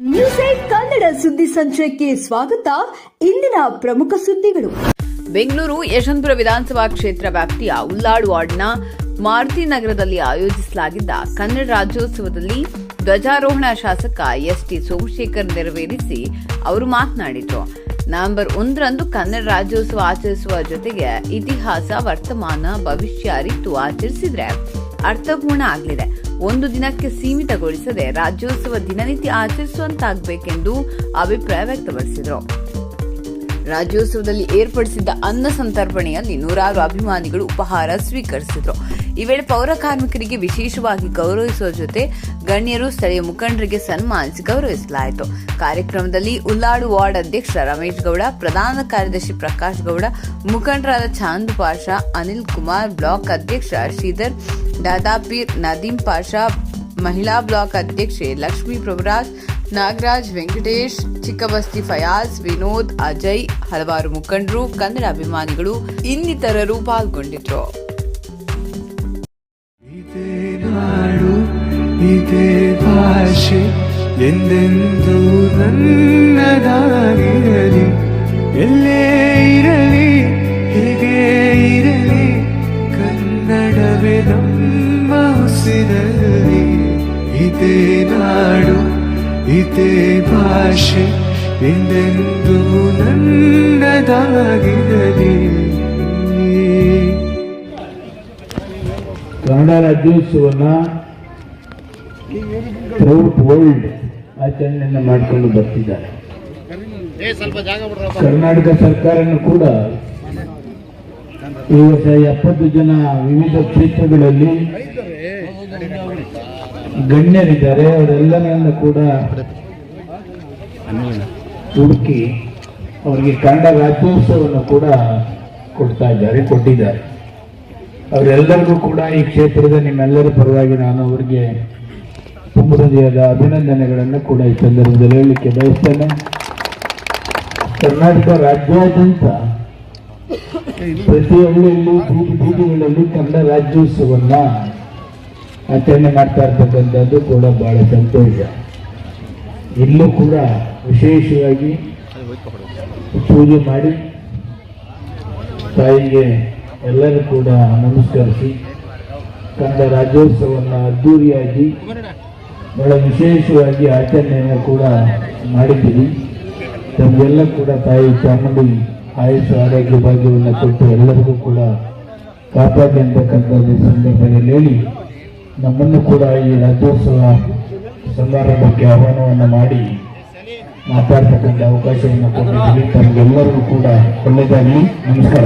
News Kannada ಸುದ್ದಿ ಸಂಚಯಕ್ಕೆ ಸ್ವಾಗತ. ಇಂದಿನ ಪ್ರಮುಖ ಸುದ್ದಿಗಳು. ಬೆಂಗಳೂರು ಯಶವಂತಪುರ ವಿಧಾನಸಭಾ ಕ್ಷೇತ್ರ ವ್ಯಾಪ್ತಿಯ ಉಲ್ಲಾಡ್ ವಾರ್ಡ್ನ ಮಾರುತಿ ನಗರದಲ್ಲಿ ಆಯೋಜಿಸಲಾಗಿದ್ದ ಕನ್ನಡ ರಾಜ್ಯೋತ್ಸವದಲ್ಲಿ ಧ್ವಜಾರೋಹಣ ಶಾಸಕ ಎಸ್ ಟಿ ಸೋಮಶೇಖರ್ ನೆರವೇರಿಸಿ ಅವರು ಮಾತನಾಡಿದರು. ನವೆಂಬರ್ ಒಂದರಂದು ಕನ್ನಡ ರಾಜ್ಯೋತ್ಸವ ಆಚರಿಸುವ ಜೊತೆಗೆ ಇತಿಹಾಸ, ವರ್ತಮಾನ, ಭವಿಷ್ಯ ಅರಿತು ಆಚರಿಸಿದ್ರೆ ಅರ್ಥಪೂರ್ಣ ಆಗಲಿದೆ. ಒಂದು ದಿನಕ್ಕೆ ಸೀಮಿತಗೊಳಿಸದೆ ರಾಜ್ಯೋತ್ಸವ ದಿನನಿತ್ಯ ಆಚರಿಸುವಂತಾಗಬೇಕೆಂದು ಅಭಿಪ್ರಾಯ ವ್ಯಕ್ತಪಡಿಸಿದರು. ರಾಜ್ಯೋತ್ಸವದಲ್ಲಿ ಏರ್ಪಡಿಸಿದ್ದ ಅನ್ನ ಸಂತರ್ಪಣೆಯಲ್ಲಿ ನೂರಾರು ಅಭಿಮಾನಿಗಳು ಉಪಹಾರ ಸ್ವೀಕರಿಸಿದರು. ಈ ವೇಳೆ ಪೌರ ಕಾರ್ಮಿಕರಿಗೆ ವಿಶೇಷವಾಗಿ ಗೌರವಿಸುವ ಜೊತೆ ಗಣ್ಯರು ಸ್ಥಳೀಯ ಮುಖಂಡರಿಗೆ ಸನ್ಮಾನಿಸಿ ಗೌರವಿಸಲಾಯಿತು. ಕಾರ್ಯಕ್ರಮದಲ್ಲಿ ಉಲ್ಲಾಡು ವಾರ್ಡ್ ಅಧ್ಯಕ್ಷ ರಮೇಶ್ ಗೌಡ, ಪ್ರಧಾನ ಕಾರ್ಯದರ್ಶಿ ಪ್ರಕಾಶ್ ಗೌಡ, ಮುಖಂಡರಾದ ಚಾಂದ್ ಪಾಷಾ, ಅನಿಲ್ ಕುಮಾರ್ ಬ್ಲಾಕ್ ಅಧ್ಯಕ್ಷ ಶ್ರೀಧರ್, ದಾದಾಪೀರ್ ನದೀಂ ಪಾಷಾ, ಮಹಿಳಾ ಬ್ಲಾಕ್ ಅಧ್ಯಕ್ಷೆ ಲಕ್ಷ್ಮೀ ಪ್ರಭುರಾಜ್ ನಾಗರಾಜ್, ವೆಂಕಟೇಶ್, ಚಿಕ್ಕಬಸ್ತಿ ಫಯಾಜ್, ವಿನೋದ್, ಅಜಯ್, ಹಲವಾರು ಮುಖಂಡರು, ಕನ್ನಡ ಅಭಿಮಾನಿಗಳು ಇನ್ನಿತರರು ಪಾಲ್ಗೊಂಡಿದ್ರು. ಎಂದೆಂದೂ ಎಲ್ಲೇ ಇರಲಿ ಇರಲಿ, ಕನ್ನಡವೇ ನಮ್ಮ ಉಸಿರಲಿ ಇದೇ ನಾಡು ಇದೇ ಭಾಷೆ ಎಂದೆಂದು ನನ್ನದಾಗಿರಲಿ ಕನ್ನಡ ರಾಜ್ಯೋತ್ಸವನ ಥ್ರೂಟ್ ವರ್ಲ್ಡ್ ಆಚರಣೆಯನ್ನು ಮಾಡಿಕೊಂಡು ಬರ್ತಿದ್ದಾರೆ. ಕರ್ನಾಟಕ ಸರ್ಕಾರನು ಕೂಡ ಈ ವರ್ಷ ಎಪ್ಪತ್ತು ಜನ ವಿವಿಧ ಕ್ಷೇತ್ರಗಳಲ್ಲಿ ಗಣ್ಯರಿದ್ದಾರೆ, ಅವರೆಲ್ಲರನ್ನ ಕೂಡ ಹುಡುಕಿ ಅವರಿಗೆ ಕನ್ನಡ ರಾಜ್ಯೋತ್ಸವವನ್ನು ಕೂಡ ಕೊಡ್ತಾ ಇದ್ದಾರೆ, ಕೊಟ್ಟಿದ್ದಾರೆ. ಅವರೆಲ್ಲರಿಗೂ ಕೂಡ ಈ ಕ್ಷೇತ್ರದ ನಿಮ್ಮೆಲ್ಲರ ಪರವಾಗಿ ನಾನು ಅವರಿಗೆ ಸಮೃದ್ಧಿಯಾದ ಅಭಿನಂದನೆಗಳನ್ನು ಕೂಡ ಈ ಸಂದರ್ಭದಲ್ಲಿ ಹೇಳಲಿಕ್ಕೆ ಬಯಸ್ತೇನೆ. ಕರ್ನಾಟಕ ರಾಜ್ಯಾದ್ಯಂತ ಪ್ರತಿ ಹಳ್ಳಿಯಲ್ಲಿ, ಬೀದಿ ಬೀದಿಗಳಲ್ಲಿ ಕನ್ನಡ ರಾಜ್ಯೋತ್ಸವನ್ನ ಆಚರಣೆ ಮಾಡ್ತಾ ಇರ್ತಕ್ಕಂಥದ್ದು ಕೂಡ ಬಹಳ ಸಂತೋಷ. ಇಲ್ಲೂ ಕೂಡ ವಿಶೇಷವಾಗಿ ಪೂಜೆ ಮಾಡಿ ತಾಯಿಗೆ ಎಲ್ಲರೂ ಕೂಡ ನಮಸ್ಕರಿಸಿ, ಕಂದ ರಾಜ್ಯೋತ್ಸವವನ್ನು ಅದ್ದೂರಿಯಾಗಿ, ಬಹಳ ವಿಶೇಷವಾಗಿ ಆಚರಣೆಯನ್ನು ಕೂಡ ಮಾಡಿದ್ದೀವಿ. ತಮಗೆಲ್ಲ ಕೂಡ ತಾಯಿ ಚಾಮುಂಡಿ ಆಯುಷ್ ಆರೋಗ್ಯ, ಭಾಗ್ಯವನ್ನು ಕೊಟ್ಟು ಎಲ್ಲರಿಗೂ ಕೂಡ ಕಾಪಾಡಿ ಅಂತಕ್ಕಂಥದ್ದು ಸಂದರ್ಭದಲ್ಲಿ ಹೇಳಿ. ನಮ್ಮನ್ನು ಕೂಡ ಈ ರಾಜ್ಯೋತ್ಸವ ಸಮಾರಂಭಕ್ಕೆ ಆಹ್ವಾನವನ್ನು ಮಾಡಿ ಮಾತಾಡ್ತಕ್ಕಂಥ ಅವಕಾಶವನ್ನು ಕೊಟ್ಟಿದ್ದೀವಿ ತಮಗೆಲ್ಲರಿಗೂ ಕೂಡ ಒಳ್ಳೆಯದಾಗಲಿ. ನಮಸ್ಕಾರ.